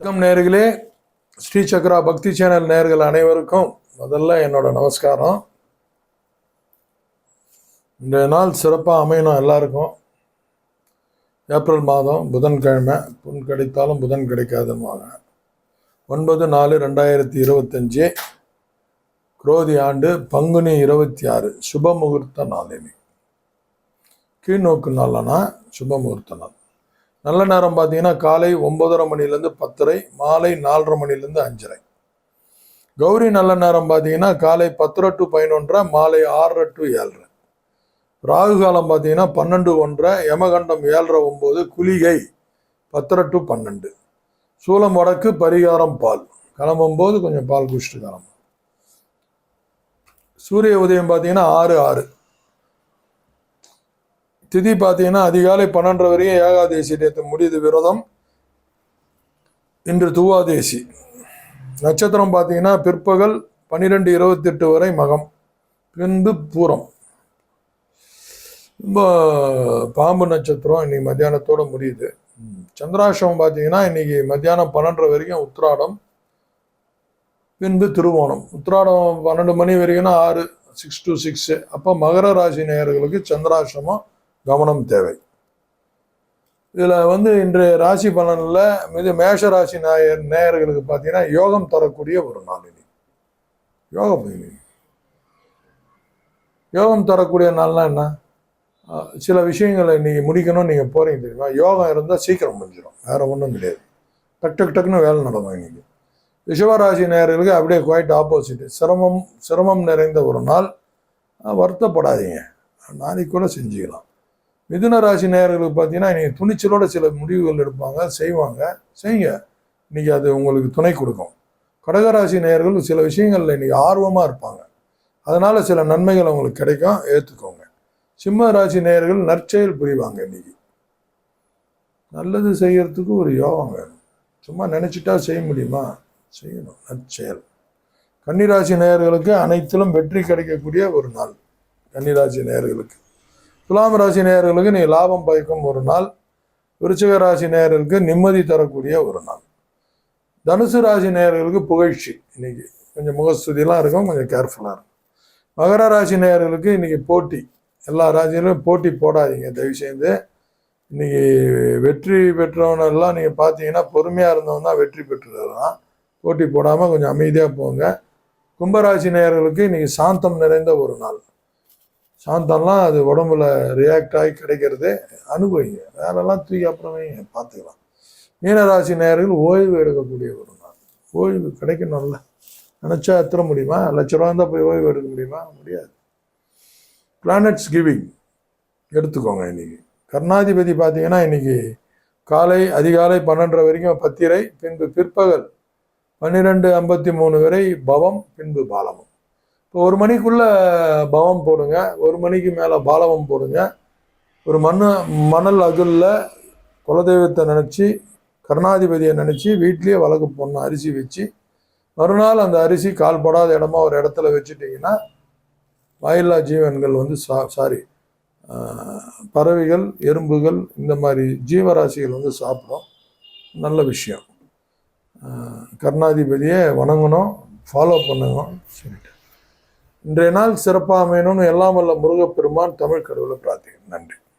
வணக்கம் நேர்களே. ஸ்ரீ சக்ரா பக்தி சேனல் நேர்கள் அனைவருக்கும் முதல்ல என்னோட நமஸ்காரம். இந்த நாள் சிறப்பாக அமையணும் எல்லாருக்கும். ஏப்ரல் மாதம் புதன்கிழமை புன் கிடைத்தாலும் புதன் கிடைக்காதுன்னுவாங்க ஒன்பது நாலு ரெண்டாயிரத்தி இருபத்தஞ்சு குரோதி ஆண்டு பங்குனி இருபத்தி ஆறு சுப முகூர்த்த நாளினி கீழ்நோக்கு நாளனா சுப முகூர்த்த நாள். நல்ல நேரம் பார்த்தீங்கன்னா காலை ஒன்பதரை மணிலேருந்து பத்தரை மாலை நாலரை மணிலேருந்து அஞ்சரை. கௌரி நல்ல நேரம் பார்த்தீங்கன்னா காலை பத்தரை டு பதினொன்றரை மாலை ஆறரை டு ஏழரை. ராகு காலம் பார்த்தீங்கன்னா பன்னெண்டு ஒன்றரை யமகண்டம் ஏழரை ஒம்பது குளிகை பத்தரை டு பன்னெண்டு. சூலம் வடக்கு பரிகாரம் பால். கிளம்பும்போது கொஞ்சம் பால் குடிச்சிட்டு கிளம்பும் சூரிய உதயம் பார்த்தீங்கன்னா ஆறு ஆறு. திதி பார்த்தீங்கன்னா அதிகாலை பன்னெண்டரை வரையும் ஏகாதேசி நேற்று முடியுது விரதம். இன்று துவாதேசி. நட்சத்திரம் பார்த்தீங்கன்னா பிற்பகல் பன்னிரெண்டு இருபத்தெட்டு வரை மகம். பின்பு பூரம். ரொம்ப பாம்பு நட்சத்திரம் இன்னைக்கு மத்தியானத்தோட முடியுது. சந்திராஷ்டமம் பார்த்தீங்கன்னா இன்னைக்கு மத்தியானம் பன்னெண்டரை வரைக்கும் உத்திராடம். பின்பு திருவோணம். உத்திராடம் பன்னெண்டு மணி வரைக்கும்னா ஆறு சிக்ஸ் டு சிக்ஸு அப்போ மகர ராசி நேயர்களுக்கு சந்திராஷ்டமம் கவனம் தேவை. இதில் வந்து இன்றைய ராசி பலனில் மிக மேஷ ராசி நாயர் நேயர்களுக்கு பார்த்தீங்கன்னா யோகம் தரக்கூடிய ஒரு நாள் இன்னைக்கு யோகம் யோகம் தரக்கூடிய நாள்னா என்ன? சில விஷயங்களை இன்றைக்கி முடிக்கணும்னு நீங்கள் போகிறீங்க தெரியுமா? யோகம் இருந்தால் சீக்கிரம் முடிஞ்சிடும் வேறு ஒன்றும் கிடையாது. டக் டக் டக்குன்னு வேலை நடக்கும் இன்றைக்கி ரிஷபராசி நேயர்களுக்கு அப்படியே குவாய்ட் ஆப்போசிட் சிரமம் சிரமம் நிறைந்த ஒரு நாள். வருத்தப்படாதீங்க. நாளைக்கு கூட செஞ்சுக்கலாம். மிதுன ராசி நேயர்களுக்கு பார்த்தீங்கன்னா இன்னைக்கு துணிச்சலோட சில முடிவுகள் எடுப்பாங்க செய்வாங்க. செய்யுங்க. இன்னைக்கு அது உங்களுக்கு துணை கொடுக்கும். கடகராசி நேயர்கள் சில விஷயங்களில் இன்றைக்கி ஆர்வமாக இருப்பாங்க. அதனால் சில நன்மைகள் அவங்களுக்கு கிடைக்கும் ஏற்றுக்கோங்க சிம்ம ராசி நேயர்கள் நற்செயல் புரிவாங்க இன்னைக்கு நல்லது செய்கிறதுக்கு ஒரு யோகம் வேணும். சும்மா நினச்சிட்டா செய்ய முடியுமா? செய்யணும். நற்செயல். கன்னிராசி நேயர்களுக்கு அனைத்திலும் வெற்றி கிடைக்கக்கூடிய ஒரு நாள். கன்னிராசி நேயர்களுக்கு. துலாம் ராசி நேயர்களுக்கு நீ லாபம் பயக்கும் ஒரு நாள் விருச்சிக ராசி நேயர்களுக்கு நிம்மதி தரக்கூடிய ஒரு நாள். தனுசு ராசி நேயர்களுக்கு புகழ்ச்சி. இன்னைக்கு கொஞ்சம் முகஸ்துதியெல்லாம் இருக்கும் கொஞ்சம் கேர்ஃபுல்லாக இருக்கும். மகர ராசி நேயர்களுக்கு இன்னைக்கு போட்டி. எல்லா ராசியிலும் போட்டி போடாதீங்க தயவு செய்து. இன்னைக்கு வெற்றி பெற்றவனெல்லாம் நீங்கள் பார்த்தீங்கன்னா பொறுமையாக இருந்தவன் தான் வெற்றி பெற்றுறான் போட்டி போடாமல் கொஞ்சம் அமைதியாக போங்க. கும்பராசி நேயர்களுக்கு இன்னைக்கு சாந்தம் நிறைந்த ஒரு நாள். சாந்தம்லாம் அது உடம்புல ரியாக்ட் ஆகி கிடைக்கிறது அனுபவிங்க. வேலைலாம் தூக்கி அப்புறமே பார்த்துக்கலாம். மீனராசி நேர்கள் ஓய்வு எடுக்கக்கூடிய ஒரு நாள் ஓய்வு கிடைக்கணும்ல. நினச்சா எத்தனை முடியுமா? லட்ச ரூபா இருந்தால் போய் ஓய்வு எடுக்க முடியுமா? முடியாது. பிளானட்ஸ் கிவிங் எடுத்துக்கோங்க இன்னைக்கு. கர்ணாதிபதி பார்த்தீங்கன்னா இன்னைக்கு காலை அதிகாலை பன்னெண்டரை வரைக்கும் பத்திரை பின்பு பிற்பகல் பன்னிரெண்டு ஐம்பத்தி மூணு வரை பவம் பின்பு பாலமும். ஒரு மணிக்குள்ள பவம் போடுங்க ஒரு மணிக்கு மேலே பாலவம் போடுங்க. ஒரு மண்ணு மணல் அகுல்ல குலதெய்வத்தை நினச்சி கருணாதிபதியை நினச்சி வீட்லேயே வழக்கு போடணும் அரிசி வச்சு. மறுநாள் அந்த அரிசி கால்படாத இடமா ஒரு இடத்துல வச்சுட்டிங்கன்னா வாயில்லா ஜீவன்கள் வந்து சா சாரி பறவைகள் எறும்புகள் இந்த மாதிரி ஜீவராசிகள் வந்து சாப்பிடும். நல்ல விஷயம். கருணாதிபதியை வணங்கணும் ஃபாலோ பண்ணணும். சொல்லிட்டு இன்றைய நாள் சிறப்பாக அமையணும்னு எல்லாம் வல்ல முருகப்பெருமான் தமிழ் கடவுளை பிரார்த்திக்கிறேன். நன்றி.